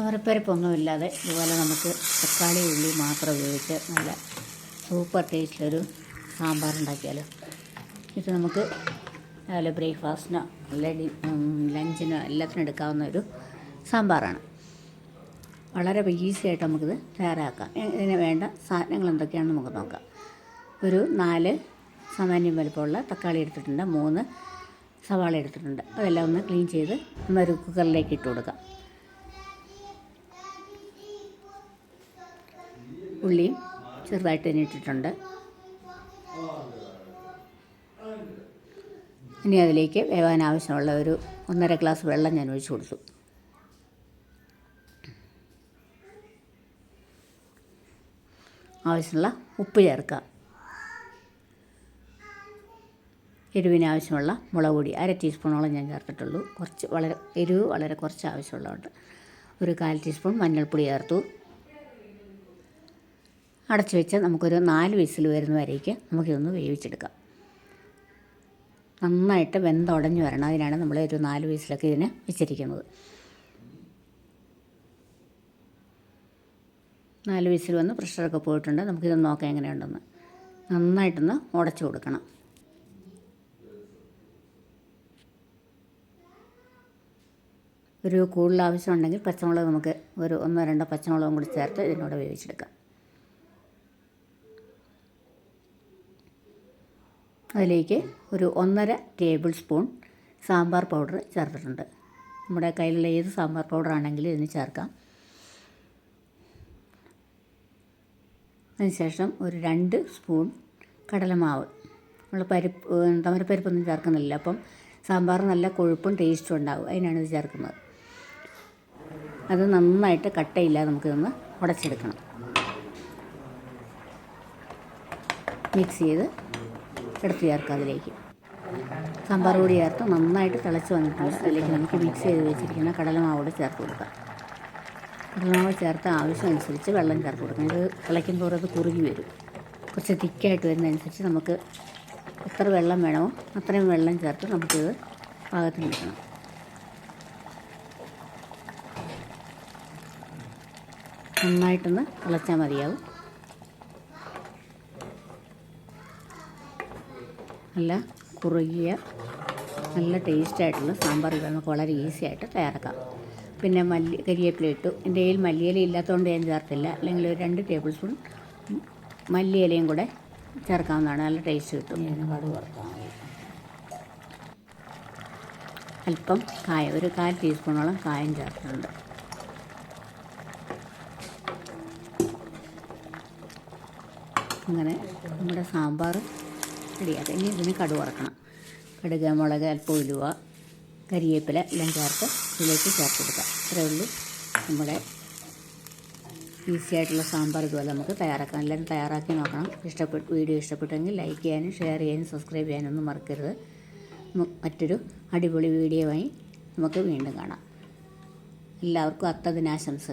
തുവരപ്പരിപ്പൊന്നുമില്ലാതെ ഇതുപോലെ നമുക്ക് തക്കാളി ഉള്ളി മാത്രം ഉപയോഗിച്ച് നല്ല സൂപ്പർ ടേസ്റ്റിലൊരു സാമ്പാർ ഉണ്ടാക്കിയാലോ ഇത് നമുക്ക് രാവിലെ ബ്രേക്ക്ഫാസ്റ്റിനോ അല്ലെങ്കിൽ ലഞ്ചിനോ എല്ലാത്തിനും എടുക്കാവുന്ന ഒരു സാമ്പാറാണ്. വളരെ ഈസി ആയിട്ട് നമുക്കിത് തയ്യാറാക്കാം. ഇതിന് വേണ്ട സാധനങ്ങൾ എന്തൊക്കെയാണെന്ന് നമുക്ക് നോക്കാം. ഒരു നാല് സാമാന്യം വലുപ്പമുള്ള തക്കാളി എടുത്തിട്ടുണ്ട് മൂന്ന് സവാള എടുത്തിട്ടുണ്ട്. അതെല്ലാം ഒന്ന് ക്ലീൻ ചെയ്ത് നമ്മൾ കുക്കറിലേക്ക് ഇട്ട് കൊടുക്കാം. ഉള്ളിയും ചെറുതായിട്ട് തന്നെ ഇട്ടിട്ടുണ്ട്. ഇനി അതിലേക്ക് വേവാൻ ആവശ്യമുള്ള ഒരു ഒന്നര ഗ്ലാസ് വെള്ളം ഞാൻ ഒഴിച്ചു കൊടുത്തു. ആവശ്യമുള്ള ഉപ്പ് ചേർക്കുക. എരിവിന് ആവശ്യമുള്ള മുളക് പൊടി അര ടീസ്പൂണോളം ഞാൻ ചേർത്തിട്ടുള്ളൂ. കുറച്ച് വളരെ എരിവ് വളരെ കുറച്ച് ആവശ്യമുള്ളതുകൊണ്ട് ഒരു കാൽ ടീസ്പൂൺ മഞ്ഞൾപ്പൊടി ചേർത്തു. അടച്ചു വെച്ച് നമുക്കൊരു നാല് വിസിൽ വരുന്ന വരേക്ക് നമുക്കിതൊന്ന് വേവിച്ചെടുക്കാം. നന്നായിട്ട് വെന്തുടഞ്ഞു വരണം. അതിനാണ് നമ്മൾ ഒരു നാല് വിസിലൊക്കെ ഇതിന് വെച്ചിരിക്കുന്നത്. നാല് വിസിൽ വന്ന് പ്രഷറൊക്കെ പോയിട്ടുണ്ട്. നമുക്കിതൊന്ന് നോക്കാം എങ്ങനെയുണ്ടെന്ന്. നന്നായിട്ടൊന്ന് ഉടച്ചു കൊടുക്കണം. ഒരു കൂടുതൽ ആവശ്യമുണ്ടെങ്കിൽ പച്ചമുളക് നമുക്ക് ഒരു ഒന്നോ രണ്ടോ പച്ചമുളകും കൂടി ചേർത്ത് ഇതിനോട് വേവിച്ചെടുക്കാം. അതിലേക്ക് ഒരു ഒന്നര ടേബിൾ സ്പൂൺ സാമ്പാർ പൗഡർ ചേർത്തിട്ടുണ്ട്. നമ്മുടെ കയ്യിലുള്ള ഏത് സാമ്പാർ പൗഡർ ആണെങ്കിലും ഇതിന് ചേർക്കാം. അതിനുശേഷം ഒരു രണ്ട് സ്പൂൺ കടലമാവ്. നമ്മൾ പരിപ്പ് തമരപ്പരിപ്പൊന്നും ചേർക്കുന്നില്ല അപ്പം സാമ്പാർ നല്ല കൊഴുപ്പും ടേസ്റ്റും ഉണ്ടാവും. അതിനാണ് ഇത് ചേർക്കുന്നത്. അത് നന്നായിട്ട് കട്ടയില്ല നമുക്കിതൊന്ന് ഉടച്ചെടുക്കണം. മിക്സ് ചെയ്ത് എടുത്ത് ചേർക്കുക അതിലേക്ക്. സാമ്പാർ പൊടി ചേർത്ത് നന്നായിട്ട് തിളച്ച് വന്നിട്ടുണ്ട്. അതിലേക്ക് നമുക്ക് മിക്സ് ചെയ്ത് വെച്ചിരിക്കുന്ന കടലമാവോട് ചേർത്ത് കൊടുക്കാം. കടലമാവ് ചേർത്ത് ആവശ്യമനുസരിച്ച് വെള്ളം ചേർത്ത് കൊടുക്കാം. ഇത് തിളയ്ക്കുമ്പോൾ അത് കുറുകി വരും. കുറച്ച് തിക്കായിട്ട് വരുന്നതനുസരിച്ച് നമുക്ക് എത്ര വെള്ളം വേണമോ അത്രയും വെള്ളം ചേർത്ത് നമുക്കിത് പാകത്തിന് വെക്കണം. നന്നായിട്ടൊന്ന് തിളച്ചാൽ മതിയാവും. നല്ല കുറുകിയ നല്ല ടേസ്റ്റായിട്ടുള്ള സാമ്പാർ ഇവിടെ നമുക്ക് വളരെ ഈസി ആയിട്ട് തയ്യാറാക്കാം. പിന്നെ മല്ലി കരിയേപ്പില ഇട്ടു. എന്റെ കയ്യിൽ മല്ലിയില ഇല്ലാത്തതുകൊണ്ട് ഞാൻ ചേർത്തില്ല. അല്ലെങ്കിൽ ഒരു രണ്ട് ടേബിൾ സ്പൂൺ മല്ലിയിലയും കൂടെ ചേർക്കാവുന്നതാണ്. നല്ല ടേസ്റ്റ് കിട്ടും. അല്പം കായ ഒരു കാൽ ടീസ്പൂണോളം കായം ചേർക്കുന്നുണ്ട് അങ്ങനെ നമ്മുടെ സാമ്പാർ റെഡിയാക്കാം ഇനി ഇതിന് കടുക് വറക്കണം. കടുക് മുളക് അല്പം ഉലുവ കരിവേപ്പില എല്ലാം ചേർത്ത് ഇതിലേക്ക് ചേർത്ത് കൊടുക്കാം ഇത്രയേ ഉള്ളൂ. നമ്മുടെ ഈസി ആയിട്ടുള്ള സാമ്പാർ ഇതുപോലെ നമുക്ക് തയ്യാറാക്കാം. എല്ലാവരും തയ്യാറാക്കി നോക്കണം. ഇഷ്ടപ്പെട്ട് വീഡിയോ ഇഷ്ടപ്പെട്ടെങ്കിൽ ലൈക്ക് ചെയ്യാനും ഷെയർ ചെയ്യാനും സബ്സ്ക്രൈബ് ചെയ്യാനൊന്നും മറക്കരുത്. മറ്റൊരു അടിപൊളി വീഡിയോ ആയി നമുക്ക് വീണ്ടും കാണാം. എല്ലാവർക്കും അത്തദിനാശംസകൾ.